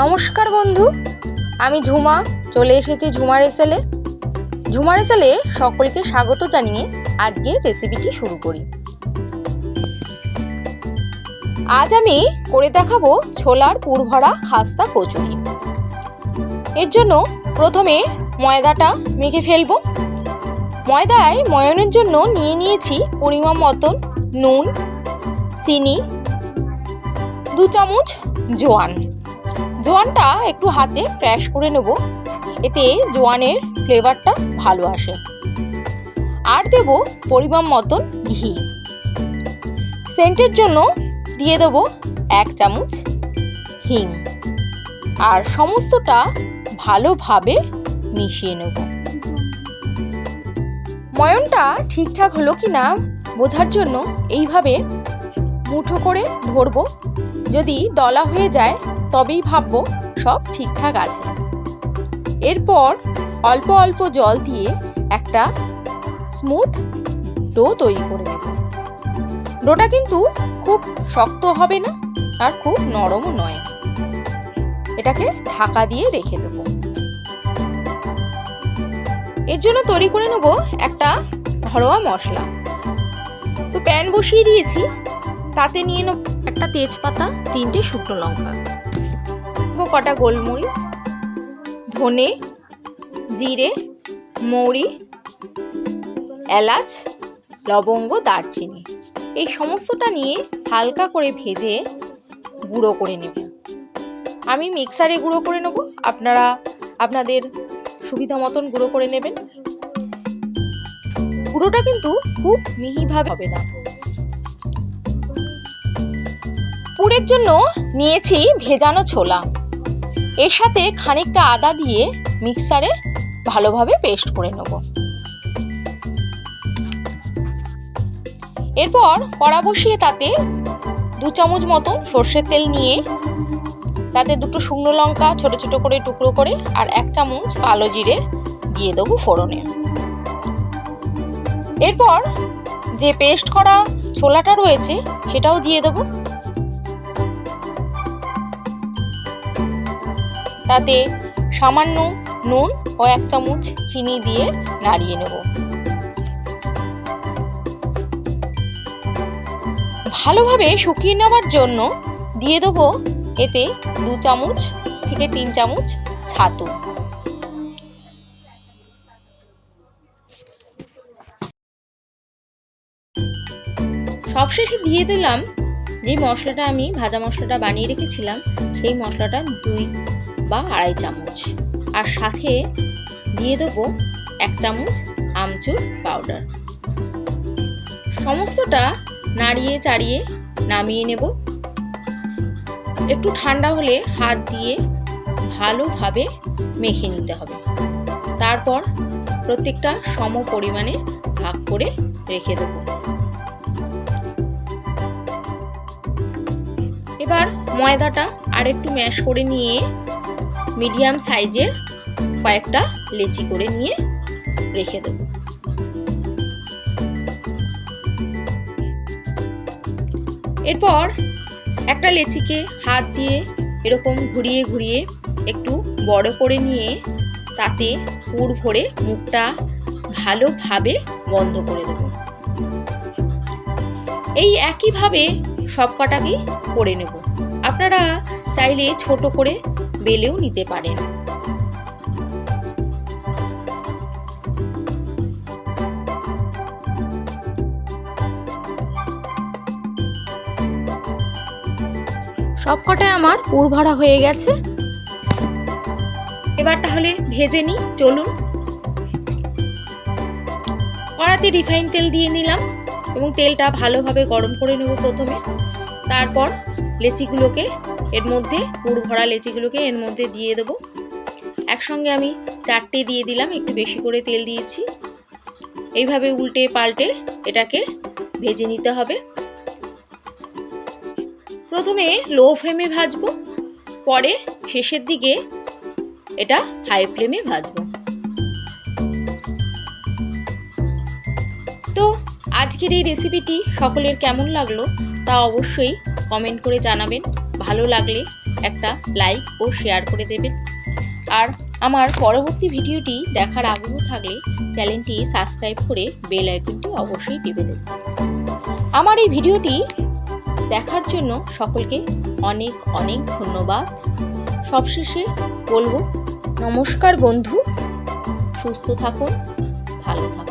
নমস্কার বন্ধু, আমি ঝুমা, চলে এসেছি ঝুমার এসেলে ঝুমার এসেলে সকলকে স্বাগত জানিয়ে আজকে রেসিপিটি শুরু করি। আজ আমি করে দেখাবো ছোলার পুরভরা খাস্তা কচুরি। এর জন্য প্রথমে ময়দাটা মেখে ফেলব। ময়দায় ময়নের জন্য নিয়ে নিয়েছি পরিমাণ মতন নুন চিনি, দু চামচ জোয়ান। জোয়ানটা একটু হাতে ক্র্যাশ করে নেব, এতে জোয়ানের ফ্লেভারটা ভালো আসে। আর দেব পরিমাণ মতন ঘি। সেন্টের জন্য দিয়ে দেব এক চামচ হিং। আর সমস্তটা ভালোভাবে মিশিয়ে নেব। ময়নটা ঠিকঠাক হলো কি না বোঝার জন্য এইভাবে মুঠো করে ধরবো। যদি দলা হয়ে যায়, তবেই ভাববো সব ঠিকঠাক আছে। এরপর অল্প অল্প জল দিয়ে একটা স্মুথ ডো তৈরি করে নেব। ডোটা কিন্তু খুব শক্ত হবে না আর খুব নরমও নয়। এটাকে ঢাকা দিয়ে রেখে দেব। এর জন্য তৈরি করে নেব একটা ঘরোয়া মশলা। তো প্যান বসিয়ে দিয়েছি। তাতে নিয়ে নেব একটা তেজপাতা, তিনটে শুকনো লঙ্কা। কটা গোলমরিচ, ধনে, জিরে, মৌরি, এলাচ, লবঙ্গ, দারচিনি। এই সমস্তটা নিয়ে হালকা করে ভেজে গুঁড়ো করে নেব। আমি মিক্সারে গুঁড়ো করে নেব। আপনারা আপনাদের সুবিধা মতন গুঁড়ো করে নেবেন। গুঁড়োটা কিন্তু খুব মিহিভাবে হবে না। পুরের জন্য নিয়েছি ভেজানো ছোলা। এর সাথে খানিকটা আদা দিয়ে মিক্সারে ভালোভাবে পেস্ট করে নেব। এরপর কড়া বসিয়ে তাতে দু চামচ মতো সর্ষের তেল নিয়ে, তাতে দুটো শুকনো লঙ্কা ছোট ছোট করে টুকরো করে আর এক চামচ কালো জিরে দিয়ে দেবো ফোড়নে। এরপর যে পেস্ট করা ছোলাটা রয়েছে সেটাও দিয়ে দেবো। তাতে সামান্য নুন ও এক চামচ চিনি দিয়ে নাড়িয়ে নেব। ভালোভাবে শুকিয়ে নেওয়ার জন্য দিয়ে দেবো এতে দু চামচ থেকে তিন চামচ ছাতু। সবশেষে দিয়ে দিলাম যে মশলাটা আমি ভাজা মশলাটা বানিয়ে রেখেছিলাম, সেই মশলাটা দুই বা আড়াই চামচ। আর সাথে দিয়ে দেবো এক চামচ আমচুর পাউডার। সমস্তটা নাড়িয়ে চাড়িয়ে নামিয়ে নেব। একটু ঠান্ডা হলে হাত দিয়ে ভালোভাবে মেখে নিতে হবে। তারপর প্রত্যেকটা সম পরিমাণে ভাগ করে রেখে দেব। এবার ময়দাটা আর একটু ম্যাশ করে নিয়ে মিডিয়াম সাইজের কয়েকটা লেচি করে নিয়ে রেখে দেব। এরপর একটা লেচিকে হাত দিয়ে এরকম ঘুরিয়ে ঘুরিয়ে একটু বড় করে নিয়ে তাতে পুর ভরে মুখটা ভালোভাবে বন্ধ করে দেব। এই একইভাবে সব কটাকেই করে নেব। আপনারা চাইলে ছোট করে বেলেও নিতে পারেন। সবকটাই আমার পুর ভরা হয়ে গেছে। এবার তাহলে ভেজে নিই, চলুন। কড়াতে রিফাইন তেল দিয়ে নিলাম এবং তেলটা ভালোভাবে গরম করে নেব প্রথমে। তারপর লেচিগুলোকে এর মধ্যে, পুর ভরা লেচিগুলোকে এর মধ্যে দিয়ে দেবো। একসঙ্গে আমি চারটে দিয়ে দিলাম, একটু বেশি করে তেল দিয়েছি। এইভাবে উল্টে পাল্টে এটাকে ভেজে নিতে হবে। প্রথমে লো ফ্লেমে ভাজবো, পরে শেষের দিকে এটা হাই ফ্লেমে ভাজবো। তো আজকের এই রেসিপিটি সকলের কেমন লাগল তা অবশ্যই কমেন্ট করে জানাবেন। ভালো লাগলে একটা লাইক ও শেয়ার করে দেবেন। আর আমার পরবর্তী ভিডিওটি দেখার আগ্রহ থাকলে চ্যানেলটি সাবস্ক্রাইব করে বেল আইকনটি অবশ্যই টিপে দেবেন। আমার এই ভিডিওটি দেখার জন্য সকলকে অনেক অনেক ধন্যবাদ। সবশেষে বলব, নমস্কার বন্ধু। সুস্থ থাকুন, ভালো থাকুন।